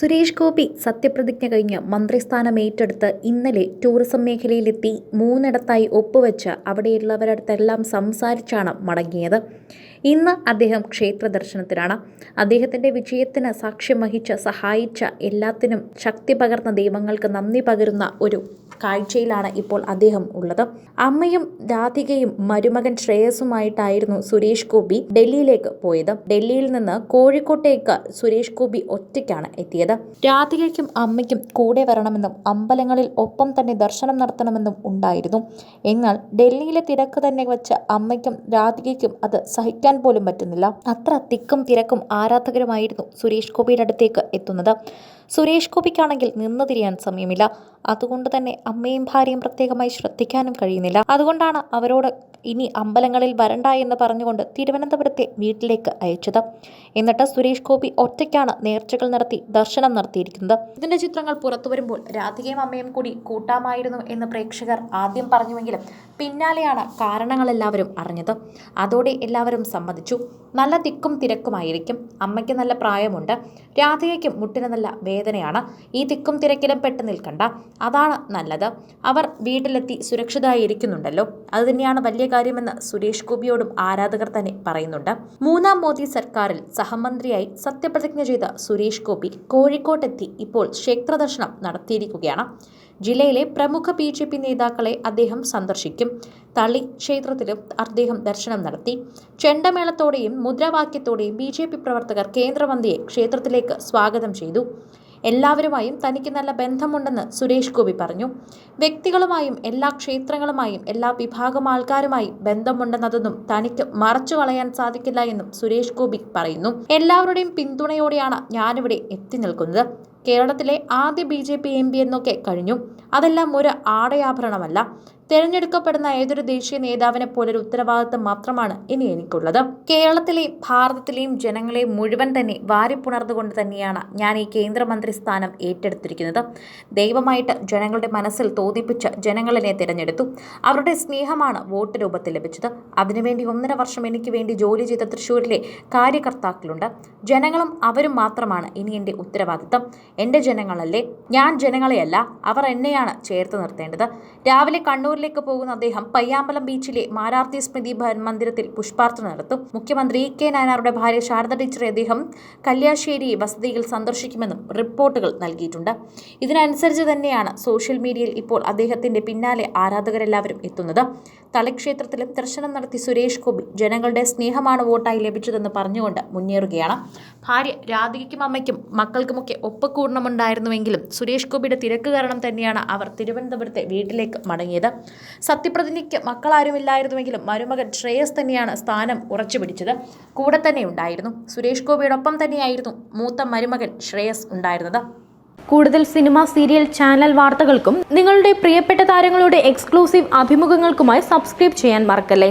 സുരേഷ് ഗോപി സത്യപ്രതിജ്ഞ കഴിഞ്ഞ് മന്ത്രിസ്ഥാനം ഏറ്റെടുത്ത് ഇന്നലെ ടൂറിസം മേഖലയിലെത്തി മൂന്നിടത്തായി ഒപ്പുവെച്ച് അവിടെയുള്ളവരടുത്തെല്ലാം സംസാരിച്ചാണ് മടങ്ങിയത്. ഇന്ന് അദ്ദേഹം ക്ഷേത്ര ദർശനത്തിനാണ് അദ്ദേഹത്തിന്റെ വിജയത്തിന് സാക്ഷ്യം വഹിച്ച് സഹായിച്ച എല്ലാത്തിനും ശക്തി പകർന്ന ദൈവങ്ങൾക്ക് നന്ദി പകരുന്ന ഒരു കാഴ്ചയിലാണ് ഇപ്പോൾ അദ്ദേഹം ഉള്ളത്. അമ്മയും രാധികയും മരുമകൻ ശ്രേയസുമായിട്ടായിരുന്നു സുരേഷ് ഗോപി ഡൽഹിയിലേക്ക് പോയത്. ഡൽഹിയിൽ നിന്ന് കോഴിക്കോട്ടേക്ക് സുരേഷ് ഗോപി ഒറ്റയ്ക്കാണ് എത്തിയത്. രാധികയ്ക്കും അമ്മയ്ക്കും കൂടെ വരണമെന്നും അമ്പലങ്ങളിൽ ഒപ്പം തന്നെ ദർശനം നടത്തണമെന്നും ഉണ്ടായിരുന്നു. എന്നാൽ ഡൽഹിയിലെ തിരക്ക് തന്നെ വെച്ച് അമ്മയ്ക്കും രാധികയ്ക്കും അത് സഹിക്കാൻ പോലും പറ്റുന്നില്ല. അത്ര തിക്കും തിരക്കും ആരാധകരുമായിരുന്നു സുരേഷ് ഗോപിയുടെ അടുത്തേക്ക് എത്തുന്നത്. സുരേഷ് ഗോപിക്കാണെങ്കിൽ നിന്ന് തിരിയാൻ സമയമില്ല. അതുകൊണ്ട് തന്നെ അമ്മയും ഭാര്യയും പ്രത്യേകമായി ശ്രദ്ധിക്കാനും കഴിയുന്നില്ല. അതുകൊണ്ടാണ് അവരോട് ഇനി അമ്പലങ്ങളിൽ വരണ്ട എന്ന് പറഞ്ഞുകൊണ്ട് തിരുവനന്തപുരത്തെ വീട്ടിലേക്ക് അയച്ചത്. എന്നിട്ട് സുരേഷ് ഗോപി ഒറ്റയ്ക്കാണ് നേർച്ചകൾ നടത്തി ദർശനം നടത്തിയിരിക്കുന്നത്. ഇതിന്റെ ചിത്രങ്ങൾ പുറത്തു വരുമ്പോൾ രാധികയും അമ്മയും കൂടി കൂട്ടാമായിരുന്നു എന്ന് പ്രേക്ഷകർ ആദ്യം പറഞ്ഞുവെങ്കിലും പിന്നാലെയാണ് കാരണങ്ങളെല്ലാവരും അറിഞ്ഞത്. അതോടെ എല്ലാവരും സമ്മതിച്ചു. നല്ല തിക്കും തിരക്കുമായിരിക്കും. അമ്മയ്ക്ക് നല്ല പ്രായമുണ്ട്. രാധികയ്ക്കും മുട്ടിന് നല്ല വേദനയാണ്. ഈ തിക്കും തിരക്കിലും പെട്ട് നിൽക്കണ്ട. അതാണ് നല്ലത്. അവർ വീട്ടിലെത്തി സുരക്ഷിതമായി ഇരിക്കുന്നുണ്ടല്ലോ അത് തന്നെയാണ് വലിയ കാര്യമെന്ന് സുരേഷ് ഗോപിയോടും ആരാധകർ തന്നെ പറയുന്നുണ്ട്. മൂന്നാം മോദി സർക്കാരിൽ സഹമന്ത്രിയായി സത്യപ്രതിജ്ഞ ചെയ്ത സുരേഷ് ഗോപി കോഴിക്കോട്ടെത്തി ഇപ്പോൾ ക്ഷേത്രദർശനം നടത്തിയിരിക്കുകയാണ്. ജില്ലയിലെ പ്രമുഖ ബി ജെ പി നേതാക്കളെ അദ്ദേഹം സന്ദർശിക്കും. തളി ക്ഷേത്രത്തിലും അദ്ദേഹം ദർശനം നടത്തി. ചെണ്ടമേളത്തോടെയും മുദ്രാവാക്യത്തോടെയും ബി ജെ പി പ്രവർത്തകർ കേന്ദ്രമന്ത്രിയെ ക്ഷേത്രത്തിലേക്ക് സ്വാഗതം ചെയ്തു. എല്ലാവരുമായും തനിക്ക് നല്ല ബന്ധമുണ്ടെന്ന് സുരേഷ് ഗോപി പറഞ്ഞു. വ്യക്തികളുമായും എല്ലാ ക്ഷേത്രങ്ങളുമായും എല്ലാ വിഭാഗം ആൾക്കാരുമായും ബന്ധമുണ്ടെന്നതൊന്നും തനിക്ക് മറച്ചു കളയാൻ സാധിക്കില്ല എന്നും സുരേഷ് ഗോപി പറയുന്നു. എല്ലാവരുടെയും പിന്തുണയോടെയാണ് ഞാനിവിടെ എത്തി നിൽക്കുന്നത്. കേരളത്തിലെ ആദ്യ B J P M P എന്നൊക്കെ കഴിഞ്ഞു. അതെല്ലാം ഒരു ആടയാഭരണമല്ല. തിരഞ്ഞെടുക്കപ്പെടുന്ന ഏതൊരു ദേശീയ നേതാവിനെ പോലൊരു ഉത്തരവാദിത്തം മാത്രമാണ് ഇനി എനിക്കുള്ളത്. കേരളത്തിലെയും ഭാരതത്തിലെയും ജനങ്ങളെ മുഴുവൻ തന്നെ വാരിപ്പുണർന്നുകൊണ്ട് തന്നെയാണ് ഞാൻ ഈ കേന്ദ്രമന്ത്രി സ്ഥാനം ഏറ്റെടുത്തിരിക്കുന്നത്. ദൈവമായിട്ട് ജനങ്ങളുടെ മനസ്സിൽ തോന്നിപ്പിച്ച് ജനങ്ങളിനെ തിരഞ്ഞെടുത്തു. അവരുടെ സ്നേഹമാണ് വോട്ട് രൂപത്തിൽ ലഭിച്ചത്. അതിനുവേണ്ടി ഒന്നര വർഷം എനിക്ക് വേണ്ടി ജോലി ചെയ്ത തൃശ്ശൂരിലെ കാര്യകർത്താക്കളുണ്ട്. ജനങ്ങളും അവരും മാത്രമാണ് ഇനി എന്റെ ഉത്തരവാദിത്തം. എന്റെ ജനങ്ങളല്ലേ? ഞാൻ ജനങ്ങളെയല്ല. അവർ എന്നെയാണ് ചേർത്ത് നിർത്തേണ്ടത്. രാവിലെ കണ്ണൂരിലേക്ക് പോകുന്ന അദ്ദേഹം പയ്യാമ്പലം ബീച്ചിലെ മാരാർത്തി സ്മൃതി മന്ദിരത്തിൽ പുഷ്പാർച്ചന നടത്തും. മുഖ്യമന്ത്രി കെ നായനാറുടെ ഭാര്യ ശാരദ ടീച്ചറെ അദ്ദേഹം കല്യാശ്ശേരി വസതിയിൽ സന്ദർശിക്കുമെന്നും റിപ്പോർട്ടുകൾ നൽകിയിട്ടുണ്ട്. ഇതിനനുസരിച്ച് തന്നെയാണ് സോഷ്യൽ മീഡിയയിൽ ഇപ്പോൾ അദ്ദേഹത്തിന്റെ പിന്നാലെ ആരാധകരെല്ലാവരും എത്തുന്നത്. തലക്ഷേത്രത്തിലും ദർശനം നടത്തി സുരേഷ് ഗോപി ജനങ്ങളുടെ സ്നേഹമാണ് വോട്ടായി ലഭിച്ചതെന്ന് പറഞ്ഞുകൊണ്ട് മുന്നേറുകയാണ്. ഭാര്യ രാധികയ്ക്കും അമ്മയ്ക്കും മക്കൾക്കുമൊക്കെ ഒപ്പക്കൂടണമുണ്ടായിരുന്നുവെങ്കിലും സുരേഷ് ഗോപിയുടെ തിരക്ക് കാരണം തന്നെയാണ് അവർ തിരുവനന്തപുരത്തെ വീട്ടിലേക്ക് മടങ്ങിയത്. സത്യപ്രതിജ്ഞയ്ക്ക് മക്കളാരുമില്ലായിരുന്നുവെങ്കിലും മരുമകൻ ശ്രേയസ് തന്നെയാണ് സ്ഥാനം ഉറച്ചു പിടിച്ചത് കൂടെ തന്നെ ഉണ്ടായിരുന്നു. സുരേഷ് ഗോപിയോടൊപ്പം തന്നെയായിരുന്നു മൂത്ത മരുമകൻ ശ്രേയസ് ഉണ്ടായിരുന്നത്. കൂടുതൽ സിനിമ സീരിയൽ ചാനൽ വാർത്തകൾക്കും നിങ്ങളുടെ പ്രിയപ്പെട്ട താരങ്ങളുടെ എക്സ്ക്ലൂസീവ് അഭിമുഖങ്ങൾക്കുമായി സബ്സ്ക്രൈബ് ചെയ്യാൻ മറക്കല്ലേ?